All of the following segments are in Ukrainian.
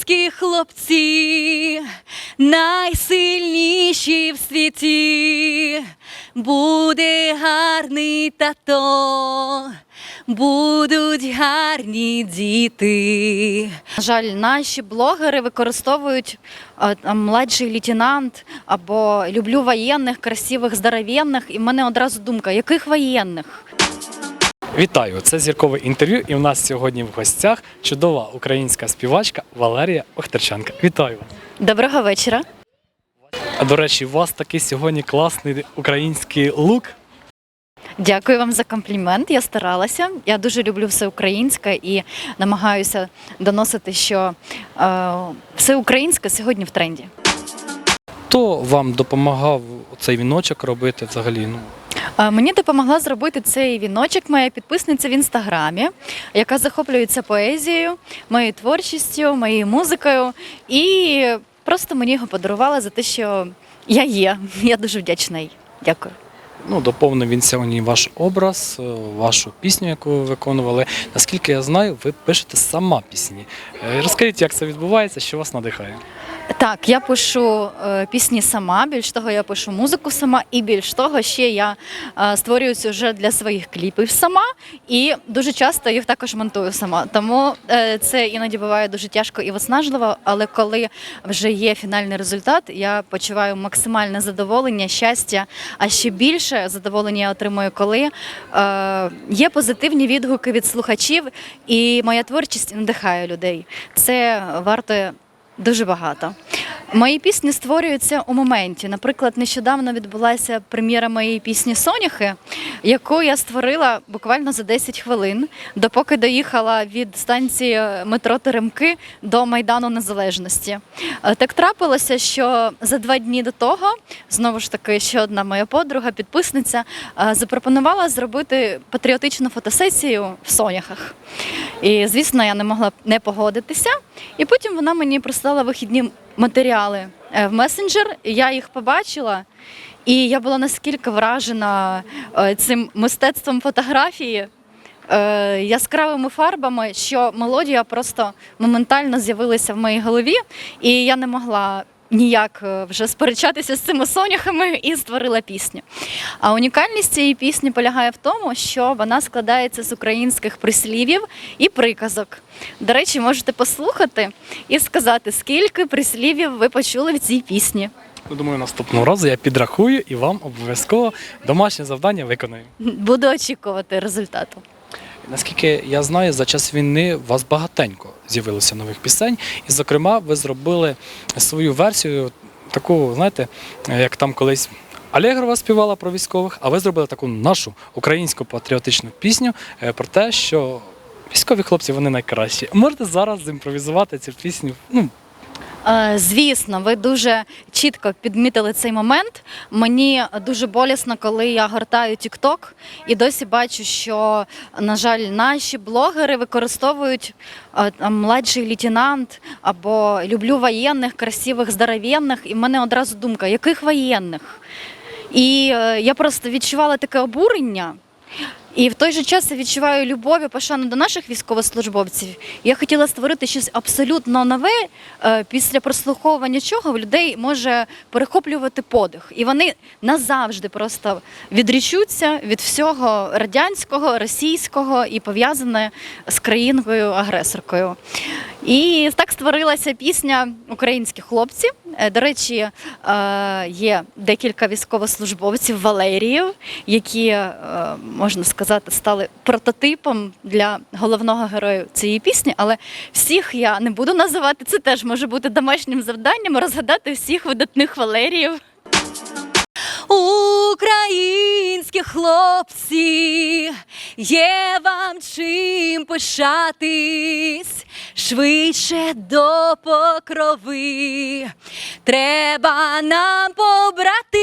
Українські хлопці найсильніші в світі. Буде гарний тато, будуть гарні діти. На жаль, наші блогери використовують а, младший лейтенант або люблю воєнних, красивих, здоровенних. І в мене одразу думка, яких воєнних? Вітаю! Це зіркове інтерв'ю, і в нас сьогодні в гостях чудова українська співачка Валерія Охтерченка. Вітаю вас! Доброго вечора. А до речі, у вас такий сьогодні класний український лук. Дякую вам за комплімент. Я старалася. Я дуже люблю все українське і намагаюся доносити, що е, все українське сьогодні в тренді. Хто вам допомагав цей віночок робити взагалі? Ну, Мені допомогла зробити цей віночок моя підписниця в інстаграмі, яка захоплюється поезією, моєю творчістю, моєю музикою, і просто мені його подарувала за те, що я є. Я дуже вдячна їй. Дякую. ну, доповнив він сьогодні ваш образ, е, вашу пісню, яку ви виконували. Наскільки я знаю, ви пишете сама пісні. Е, Розкажіть, як це відбувається, що вас надихає? Так, я пишу е, пісні сама. Більш того, я пишу музику сама, і більш того, ще я е, створюю сюжет для своїх кліпів сама, і дуже часто їх також монтую сама. Тому е, це іноді буває дуже тяжко і виснажливо. Але коли вже є фінальний результат, я почуваю максимальне задоволення, щастя. А ще більше задоволення я отримую, коли е, є позитивні відгуки від слухачів, і моя творчість надихає людей. Це варто дуже багато. Мої пісні створюються у моменті. Наприклад, нещодавно відбулася прем'єра моєї пісні Соняхи, яку я створила буквально за 10 хвилин, допоки доїхала від станції метро Теремки до Майдану Незалежності. Е, Так трапилося, що за два дні до того знову ж таки ще одна моя подруга, підписниця, е, запропонувала зробити патріотичну фотосесію в Соняхах. І звісно, я не могла не погодитися. І потім вона мені прислала вихідні матеріали е, в месенджер. Я їх побачила, і я була наскільки вражена е, цим мистецтвом фотографії. е, Яскравими фарбами, що мелодія просто моментально з'явилася в моїй голові, і я не могла ніяк е, вже сперечатися з цими соняхами і створила пісню. А унікальність цієї пісні полягає в тому, що вона складається з українських прислів'їв і приказок. До речі, можете послухати і сказати, скільки прислів'їв ви почули в цій пісні. Ну, Думаю, наступного разу я підрахую і вам обов'язково домашнє завдання виконаю. Буду очікувати результату. Наскільки я знаю, за час війни у вас багатенько з'явилося нових пісень, і, зокрема, ви зробили свою версію, таку, знаєте, як там колись Алегрова співала про військових, а ви зробили таку нашу українську патріотичну пісню е, про те, що військові хлопці вони найкращі. Можете зараз зімпровізувати цю пісню? Ну, Звісно, ви дуже чітко підмітили цей момент. Мені дуже болісно, коли я гортаю TikTok і досі бачу, що, на жаль, наші блогери використовують е, младший лейтенант або люблю воєнних, красивих, здоровенних. І в мене одразу думка, яких воєнних? І е, я просто відчувала таке обурення. І в той же час я відчуваю любов і пошану до наших військовослужбовців. Я хотіла створити щось абсолютно нове, е, після прослуховування чого в людей може перехоплювати подих. І вони назавжди просто відрічуться від всього радянського, російського і пов'язане з країною-агресоркою. І так створилася пісня Українські хлопці. Е, До речі, е, є декілька військовослужбовців Валеріїв, які, е, можна сказати, стали прототипом для головного героя цієї пісні. Але всіх я не буду називати. Це теж може бути домашнім завданням розгадати всіх видатних Валеріїв. Українські хлопці, є вам чим пишатись, швидше до покрови. Треба нам побратись.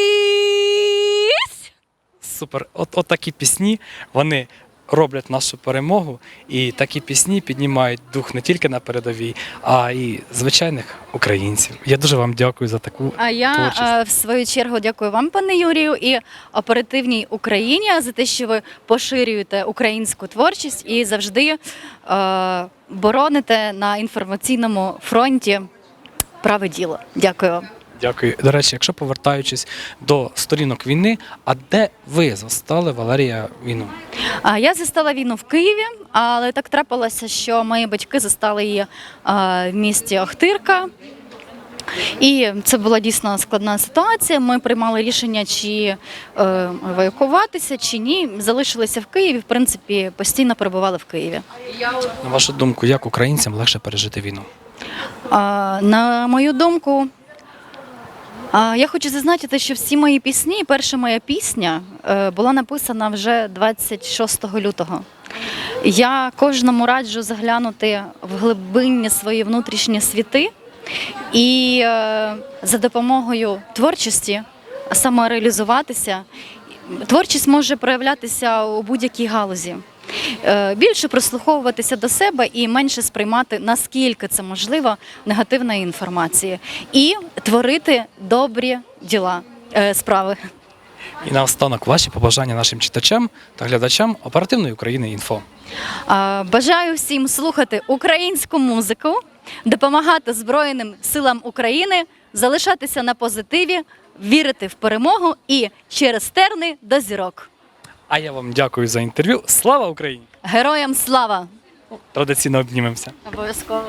супер. От, от такі пісні, вони роблять нашу перемогу, і такі пісні піднімають дух не тільки на передовій, а й звичайних українців. Я дуже вам дякую за таку А я творчість. е, в свою чергу дякую вам, пане Юрію, і оперативній Україні за те, що ви поширюєте українську творчість і завжди е, бороните на інформаційному фронті праве діло. Дякую вам. Дякую. До речі, якщо повертаючись до сторінок війни, а де ви застали Валерія війну? А я застала війну в Києві, але так трапилося, що мої батьки застали її в місті Охтирка. І це була дійсно складна ситуація. Ми приймали рішення, чи е, евакуватися, чи ні. Залишилися в Києві. В принципі, постійно перебували в Києві. На вашу думку, як українцям легше пережити війну? А, на мою думку, я хочу зазначити, що всі мої пісні, перша моя пісня е, була написана вже 26 лютого. Я кожному раджу заглянути в глибинні свої внутрішні світи і е, за допомогою творчості самореалізуватися. Творчість може проявлятися у будь-якій галузі. Е, Більше прислуховуватися до себе і менше сприймати, наскільки це можливо, негативної інформації, і творити добрі діла, е, справи. І наостанок ваші побажання нашим читачам та глядачам оперативної України інфо. Бажаю всім слухати українську музику, допомагати Збройним силам України, залишатися на позитиві, вірити в перемогу і через терни до зірок. А я вам дякую за інтерв'ю. Слава Україні! Героям слава! Традиційно обнімемося. Обов'язково.